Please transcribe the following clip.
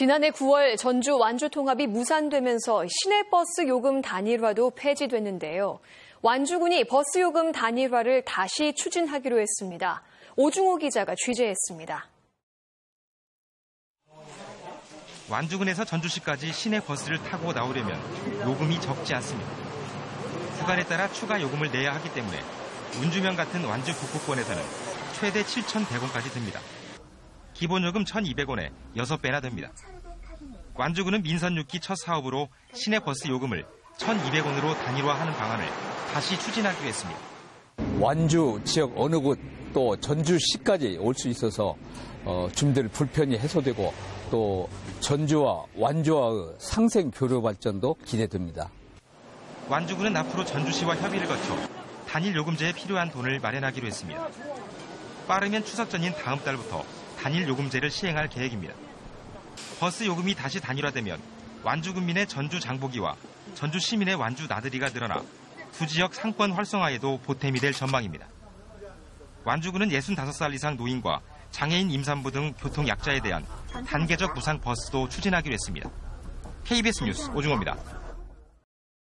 지난해 9월 전주 완주 통합이 무산되면서 시내버스 요금 단일화도 폐지됐는데요. 완주군이 버스 요금 단일화를 다시 추진하기로 했습니다. 오중호 기자가 취재했습니다. 완주군에서 전주시까지 시내 버스를 타고 나오려면 요금이 적지 않습니다. 구간에 따라 추가 요금을 내야 하기 때문에 운주면 같은 완주 북부권에서는 최대 7,100원까지 듭니다. 기본 요금 1,200원에 6배나 됩니다. 완주군은 민선 6기 첫 사업으로 시내 버스 요금을 1,200원으로 단일화하는 방안을 다시 추진하기로 했습니다. 완주 지역 어느 곳 또 전주시까지 올 수 있어서 어, 주민들 불편이 해소되고 또 전주와 완주와의 상생 교류 발전도 기대됩니다. 완주군은 앞으로 전주시와 협의를 거쳐 단일 요금제에 필요한 돈을 마련하기로 했습니다. 빠르면 추석 전인 다음 달부터 단일 요금제를 시행할 계획입니다. 버스 요금이 다시 단일화되면 완주 군민의 전주 장보기와 전주 시민의 완주 나들이가 늘어나 두 지역 상권 활성화에도 보탬이 될 전망입니다. 완주군은 65살 이상 노인과 장애인 임산부 등 교통 약자에 대한 단계적 무상 버스도 추진하기로 했습니다. KBS 뉴스 오중호입니다.